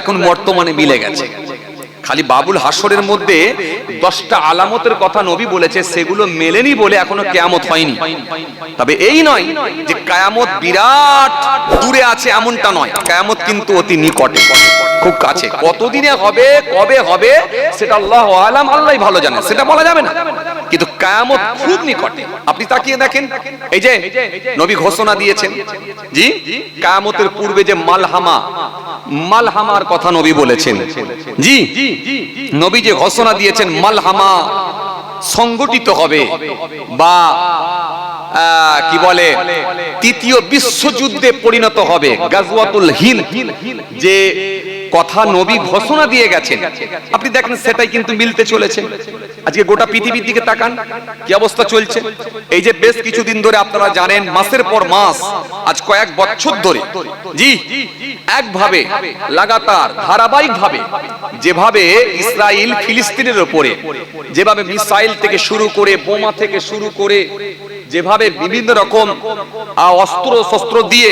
এখন বর্তমানে মিলে গেছে। খালি বাবুল হাসরের মধ্যে দশটা আলামতের কথা নবী বলেছে, সেগুলো মেলেনি বলে এখনও কেয়ামত হয়নি। তবে এই নয় যে কায়ামত বিরাট দূরে আছে এমনটা নয়। কায়ামত কিন্তু অতি নিকটে, খুব কাছে। কতদিনে হবে, কবে হবে, সেটা আল্লাহ আলাম আল্লাহ ভালো জানে সেটা বলা যাবে না। কিন্তু কায়ামত খুব নিকটে। আপনি তাকিয়ে দেখেন, এই যে নবী ঘোষণা দিয়েছেন, জি, কায়ামতের পূর্বে যে মালহামা, মালহামার কথা নবী বলেছেন। জি, নবী যে ঘোষণা দিয়েছেন, মালহামা সংগঠিত হবে বা কি বলে, তৃতীয় বিশ্বযুদ্ধে পরিণত হবে, গাজওয়াতুল হিন যে কথা নবী ঘোষণা দিয়ে গেছেন। আপনি দেখেন, সেটাই কিন্তু মিলতে চলেছে। আজকে গোটা পৃথিবীর দিকে তাকান, কি অবস্থা চলছে? এই যে বেশ কিছুদিন ধরে আপনারা জানেন, মাসের পর মাস, আজ কয়েক বছর ধরে, জি, একভাবে, লাগাতার ধারাবাহিক ভাবে যেভাবে ইসরায়েল ফিলিস্তিনের উপরে যেভাবে মিসাইল থেকে শুরু করে, বোমা থেকে শুরু করে, যেভাবে বিভিন্ন রকম অস্ত্র শস্ত্র দিয়ে,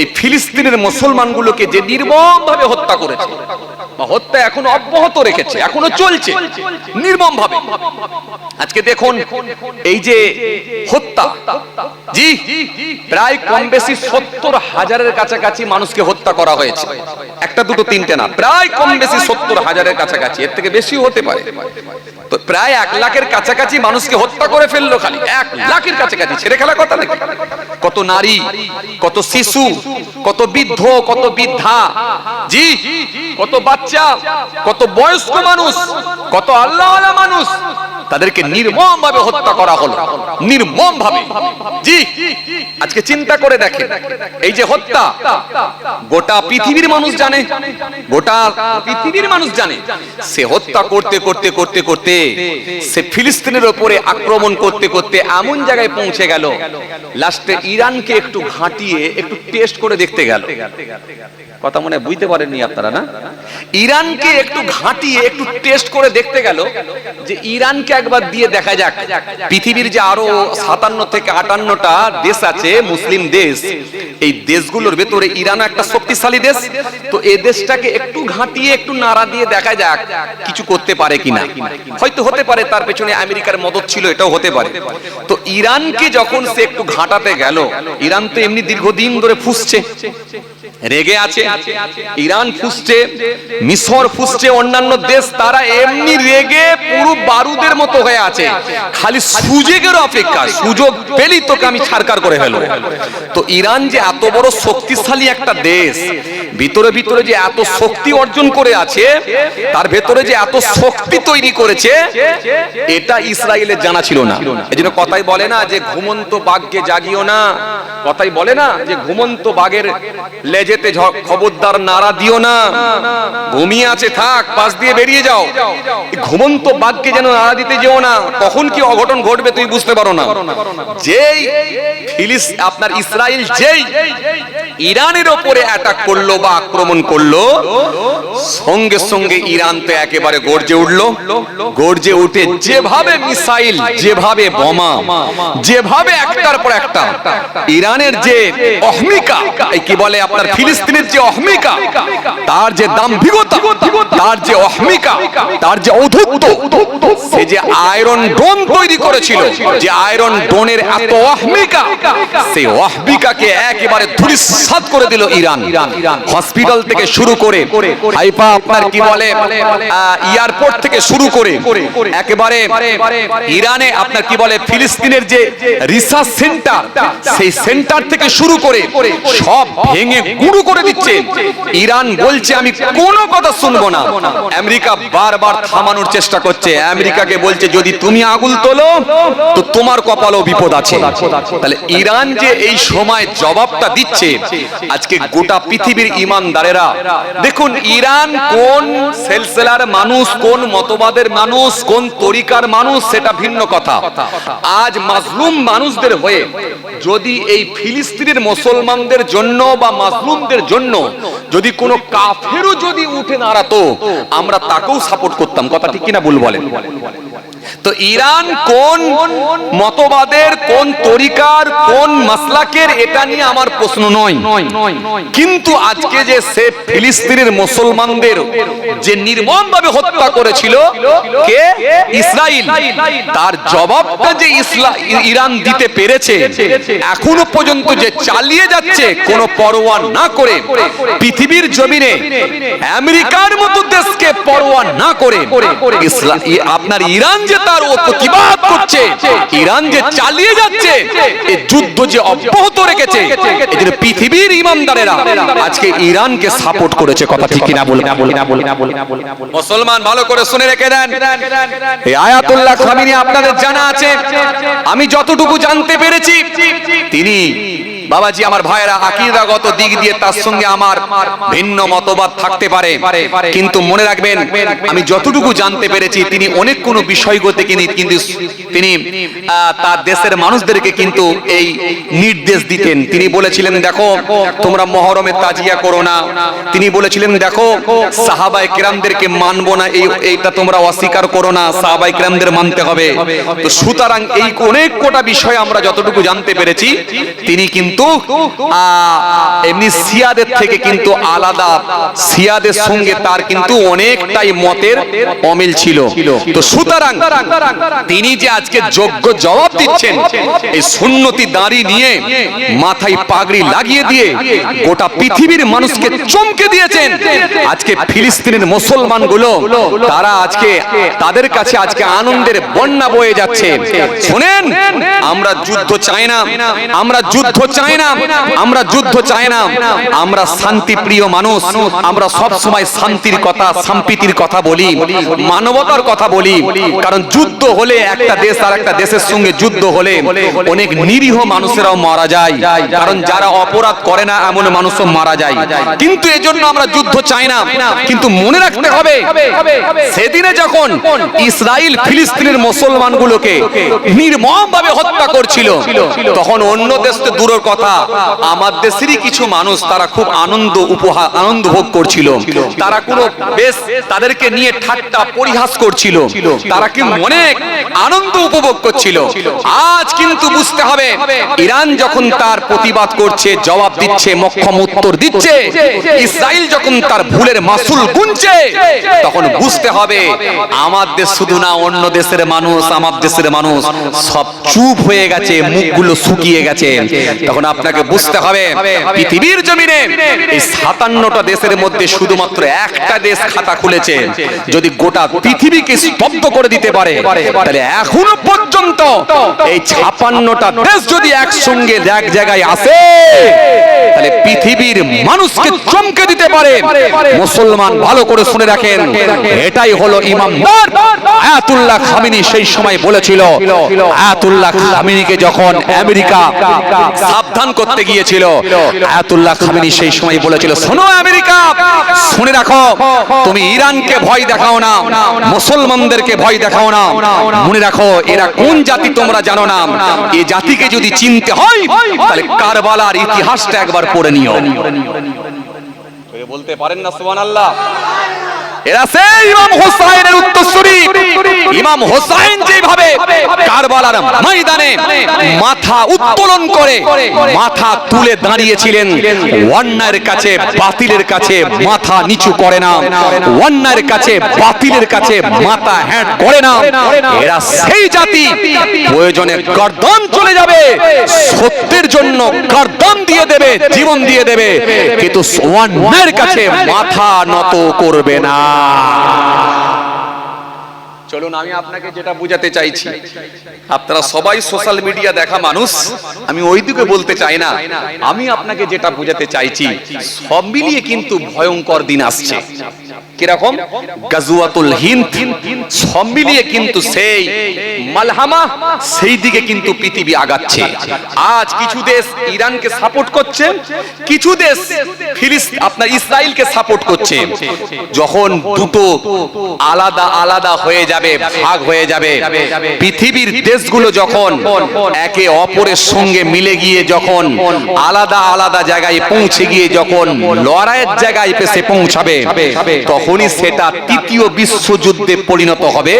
এই ফিলিস্তিনের মুসলমানগুলোকে যে নির্মম ভাবে হত্যা করেছে হত্যা এখন অব্যাহত রেখেছে, এখনও চলছে নির্মম ভাবে আজকে দেখুন, এই যে হত্যা, জি, প্রায় কম বেশি সত্তর হাজারের কাছাকাছি মানুষকে হত্যা করা হয়েছে। একটা দুটো তিনটে না, প্রায় কম বেশি সত্তর হাজারের কাছাকাছি, এর থেকে বেশি হতে পারে। প্রায় এক লাখের কাছাকাছি মানুষকে হত্যা করে ফেলল খালি। এক লাখের কাছাকাছি। ছেড়ে খেলা কথা নাকি? কত নারী, কত শিশু, কত বৃদ্ধ, কত বৃদ্ধা, জি, কত বাচ্চা, কত বয়স্ক মানুষ, কত আল্লাহ মানুষ তাদেরকে নির্মম ভাবে হত্যা করা হলো। নির্মম ভাবে জি। আজকে চিন্তা করে দেখেন। এই যে হত্যা, গোটা পৃথিবীর মানুষ জানে, গোটা পৃথিবীর মানুষ জানে। সে হত্যা করতে করতে করতে করতে, সে ফিলিস্তিনের উপরে আক্রমণ করতে করতে এমন জায়গায় পৌঁছে গেল। লাস্টে ইরানকে একটু ঘাঁটিয়ে, একটু টেস্ট করে দেখতে গেল। কথা মনে বুঝতে পারেননি আপনারা, না? ইরানকে একটু ঘাঁটিয়ে, একটু টেস্ট করে দেখতে গেল যে ইরানকে একবার দিয়ে দেখা যাক। পৃথিবীর যে আরও সাতান্ন থেকে আটান্নটা দেশ আছে, মুসলিম দেশ, এই দেশগুলোর ভেতরে ইরান একটা শক্তিশালী দেশ। তো এই দেশটাকে একটু ঘাঁটিয়ে, একটু নাড়া দিয়ে দেখা যাক কিছু করতে পারে কিনা। হয়তো হতে পারে, তার পেছনে আমেরিকার মদত ছিল, এটাও হতে পারে। তো ইরানকে যখন সে একটু ঘাঁটাতে গেল, ইরান তো এমনি দীর্ঘদিন ধরে ফুসছে, রেগে আছে ইরান ফুসছে, মিশর ফুসছে, অন্যান্য দেশ তারা এমনি রেগে পুরো বারুদের মতো হয়ে আছে। খালি সুযোগের অপেক্ষা, সুযোগ পেলি তোকে আমি ছারকার করে তো ইরান যে এত বড় শক্তিশালী একটা দেশ, ভিতরে ভিতরে যে এত শক্তি অর্জন করে আছে, তার ভেতরে যে এত শক্তি তৈরি করেছে, এটা ইসরায়েলের জানা ছিল না। এই জন্য কথাই বলে না যে ঘুমন্ত বাঘকে জাগিও না। কথাই বলে না যে ঘুমন্ত বাঘের লেজেতে ঝ- খবরদার নাড়া দিও না। ঘুমিয়ে আছে, থাক, পাশ দিয়ে বেরিয়ে যাও। ঘুমন্ত বাঘকে যেন নাড়া দিতে যেও না কখন কি অঘটন ঘটবে তুমি বুঝতে পারো না। যেই ফিলিস আপনার ইসরায়েল যেই ইরানের ওপরে অ্যাটাক করল বা আক্রমণ করল, সঙ্গে সঙ্গে ইরান তো একেবারে গর্জে উঠল। গর্জে উঠে যেভাবে মিসাইল, যেভাবে বোমা, যেভাবে একটার পর একটা, ইরানের যে অহমিকা কি বলে আপনার ফিলিস্তিনের যে অহমিকা, তার যে দাম্ভিকতা, তার যে অহমিকা, তার যে ঔদ্ধত্য, সে যে আয়রন ডোন তৈরি করেছিল, যে আয়রন ডোনের এত অহমিকা, সেই অহমিকাকে একেবারে ধুলিসাৎ করে দিল ইরান। হসপিটাল থেকে শুরু করে হাইপা আপনার কি বলে এয়ারপোর্ট থেকে শুরু করে একেবারে ইরানে আপনার কি বলে, ফিলিস্তিনের যে রিসার্চ সেন্টার, সেই সেন্টার থেকে শুরু করে সব ভেঙে গুঁড়ো করে দিচ্ছে। ইরান বলছে, আমি কোনো কথা শুনব না। আমেরিকা বারবার থামানোর চেষ্টা করছে। আমেরিকাকে বলছে, যদি তুমি আগুল তোলো, তো তোমার কপালও বিপদ আছে। তাহলে ইরান যে এই সময় জবাবটা দিচ্ছে আজকে গোটা পৃথিবীর ইমানদারেরা দেখুন ইরান কোন সেলসেলার মানুষ কোন মতবাদের মানুষ কোন তরিকার মানুষ সেটা ভিন্ন কথা। আজ মাজলুম মানুষদের হয়ে যদি এই ফিলিস্তিনের মুসলমানদের জন্য বা মাজলুমদের জন্য যদি কোনো কাফেরও যদি উঠে দাঁড়াতো আমরা তাকেও সাপোর্ট করতাম। কথা ঠিক কিনা ভুল বলেন। তো ইরান কোন মতবাদের, কোন তরিকার, কোন মাসলাকের এটা নিয়ে আমার প্রশ্ন নয়। কিন্তু আজকে যে সে ফিলিস্তিনের মুসলমানদের যে নির্মমভাবে হত্যা করেছিল, কে? ইসরায়েল তার জবাবটা যে ইরান দিতে পেরেছে, এখনও পর্যন্ত যে চালিয়ে যাচ্ছে, কোনো পরোয়া না করে, পৃথিবীর জমিনে, আমেরিকার মতো দেশকে পরোয়া না করে আপনার ইরান যে তার ও প্রতিবাদ করছে। ইরান যে চালিয়ে যাচ্ছে এই যুদ্ধ যে অব্যাহত রেখেছে জন্য পৃথিবীর ইমানদারেরা আজকে ইরানকে সাপোর্ট করেছে, কথা ঠিক কিনা বলে মুসলমান, ভালো করে শুনে রেখে দেন। এই আয়াতুল্লাহ খামিনি আপনাদের জানা আছে। আমি যতটুকু জানতে পেরেছি, তিনি বাবাজি আমার ভাইয়েরা আকিদাগত দিক দিয়ে তার সঙ্গে আমার ভিন্ন মতবাদ থাকতে পারে। কিন্তু মনে রাখবেন আমি যতটুকু জানতে পেরেছি তিনি অনেক কোন বিষয়গত তিনি কিন্তু তিনি তার দেশের মানুষদেরকে কিন্তু এই নির্দেশ দিতেন। তিনি বলেছিলেন দেখো তোমরা মহরমের তাজিয়া করো না। তিনি বলেছিলেন দেখো সাহাবাই কিরামদেরকে মানবো না এই এইটা তোমরা অস্বীকার করো না সাহাবাই কিরামদের মানতে হবে। তো সুতরাং এই অনেক কোটা বিষয় আমরা যতটুকু জানতে পেরেছি তিনি কিন্তু আহ, এমনি সিয়াদের থেকে কিন্তু আলাদা। সিয়াদের সঙ্গে তার কিন্তু অনেকটাই মতের অমিল ছিল। তো সুতরাং তিনি যে আজকে যোগ্য জবাব দিচ্ছেন এই সুন্নতি দাঁড়ি নিয়ে মাথায় পাগড়ি লাগিয়ে দিয়ে গোটা পৃথিবীর মানুষকে চমকে দিয়েছেন। আজকে ফিলিস্তিনের মুসলমানগুলো তারা আজকে তাদের কাছে আজকে আনন্দের বন্যা বয়ে যাচ্ছে। শোনেন আমরা যুদ্ধ চাই না আমরা যুদ্ধ চাই না। আমরা যুদ্ধ চাই না। আমরা শান্তি প্রিয় মানুষ। আমরা সব সময় শান্তির কথা সম্প্রীতির কথা বলি মানবতার কথা বলি। কারণ যুদ্ধ হলে একটা দেশ আর একটা দেশের সঙ্গে যুদ্ধ হলে অনেক নিরীহ মানুষেরাও মারা যায়। কারণ যারা অপরাধ করে না এমন মানুষও মারা যায়। কিন্তু এজন্য আমরা যুদ্ধ চাই না। কিন্তু মনে রাখতে হবে সেদিনে যখন ইসরায়েল ফিলিস্তিনের মুসলমানগুলোকে নির্মম ভাবে হত্যা করছিল তখন অন্য দেশ তো দূরের কথা। আমার দেশেরই কিছু মানুষ, তারা খুব আনন্দ উপহার আনন্দ ভোগ করছিল। তারা কোনো বেশ তাদেরকে নিয়ে ঠাট্টা, পরিহাস করছিল। তারা কি অনেক আনন্দ উপভোগ করছিল। আজ কিন্তু বুঝতে হবে, ইরান যখন তার প্রতিবাদ করছে, জবাব দিচ্ছে, মক্ষম উত্তর দিচ্ছে, ইসরায়েল যখন তার ভুলের মাসুল গুনছে, তখন বুঝতে হবে, আমার দেশ শুধু না, অন্য দেশের মানুষ, আমার দেশের মানুষ সব চুপ হয়ে গেছে, মুখগুলো শুকিয়ে গেছে। তখন আপনাকে বুঝতে হবে, পৃথিবীর জমিনে এই সাতান্নটা দেশের মধ্যে শুধুমাত্র একটা দেশ খাতা খুলেছে। যদি গোটা পৃথিবীকে স্তব্ধ করে দিতে পারে, তাহলে এখনও পর্যন্ত এই ছাপান্নটা দেশ যদি একসঙ্গে এক জায়গায় আসে তাহলে পৃথিবীর মানুষকে চমকে দিতে পারে। মুসলমান ভালো করে শুনে রাখেন। এটাই হলো ইমামদার আয়াতুল্লাহ খামিনি সেই সময় বলেছিল আয়াতুল্লাহ খামিনিকে যখন আমেরিকা সাবধান করতে গিয়েছিল আয়াতুল্লাহ খামিনি সেই সময় বলেছিল শোনো আমেরিকা শুনে রাখো তুমি ইরানকে ভয় দেখাও না মুসলমানদেরকে ভয় দেখাও না মনে রাখো এরা কোন জাতি তোমরা জানো না এই জাতিকে যদি চিনতে হয় তাহলে কারবালার ইতিহাসটা একবার পড়ে নিও। বলতে পারেন না সুবহানাল্লাহ? এরা সেই ইমাম হোসাইনের উত্তরসূরি। ইমাম হোসাইন যেভাবে কারবালার ময়দানে মাথা উত্তোলন করে, মাথা তুলে দাঁড়িয়েছিলেন অন্যায়ের কাছে বাতিলের কাছে মাথা নিচু করে না কাছে বাতিলের কাছে মাথা হ্যাট করে না। এরা সেই জাতি, প্রয়োজনে গর্দন চলে যাবে, সত্যের জন্য গর্দন দিয়ে দেবে, জীবন দিয়ে দেবে, কিন্তু অন্যায়ের কাছে মাথা নত করবে না। চলুন, আমি আপনাকে যেটা বুঝাতে চাইছি, আপনারা সবাই সোশ্যাল মিডিয়া দেখা মানুষ, আমি ওই দিকে বলতে চাই না, আমি আপনাকে যেটা বুঝাতে চাইছি, সব মিলিয়ে কিন্তু ভয়ঙ্কর দিন আসছে। কীরকম? গাজুয়াতুল হিন্দ। সব মিলিয়ে কিন্তু সেই মালহামা, সেই দিকে কিন্তু পৃথিবী আগাচ্ছে। আজ কিছু দেশ ইরানকে সাপোর্ট করছে, কিছু দেশ ফিলিস আপনার ইসরায়েলকে সাপোর্ট করছে। যখন দুটো আলাদা আলাদা হয়ে যাবে, ভাগ হয়ে যাবে, পৃথিবীর দেশগুলো যখন একে অপরের সঙ্গে মিলে গিয়ে যখন আলাদা আলাদা জায়গায় পৌঁছে গিয়ে যখন লড়াইয়ের জায়গায় পেছে পৌঁছাবে, তখন তখনই সেটা তৃতীয় বিশ্বযুদ্ধে পরিণত হবে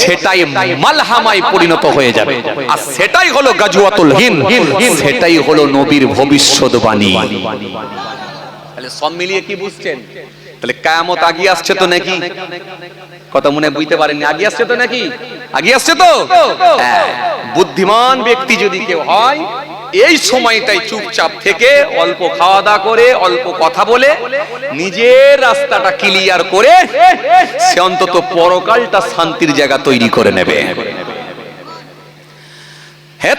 সেটাই মালহামায় পরিণত হয়ে যাবে। আর সেটাই হলো গাজওয়াতুল হিন্দ সেটাই হলো নবীর ভবিষ্যৎবাণী। তাহলে সব মিলিয়ে কি বুঝছেন? তাহলে কায়ামত আগিয়ে আসছে তো নাকি? কথা মনে বুঝতে পারেননি আগে আসছে তো নাকি? আগে আসছে তো? হ্যাঁ, বুদ্ধিমান ব্যক্তি যদি কেউ হয় এই সময়টাই চুপচাপ থেকে অল্প খাওয়া দাওয়া করে, অল্প কথা বলে, নিজের রাস্তাটা ক্লিয়ার করে সে অন্তত পরকালটা শান্তির জায়গা তৈরি করে নেবে। হ্যাঁ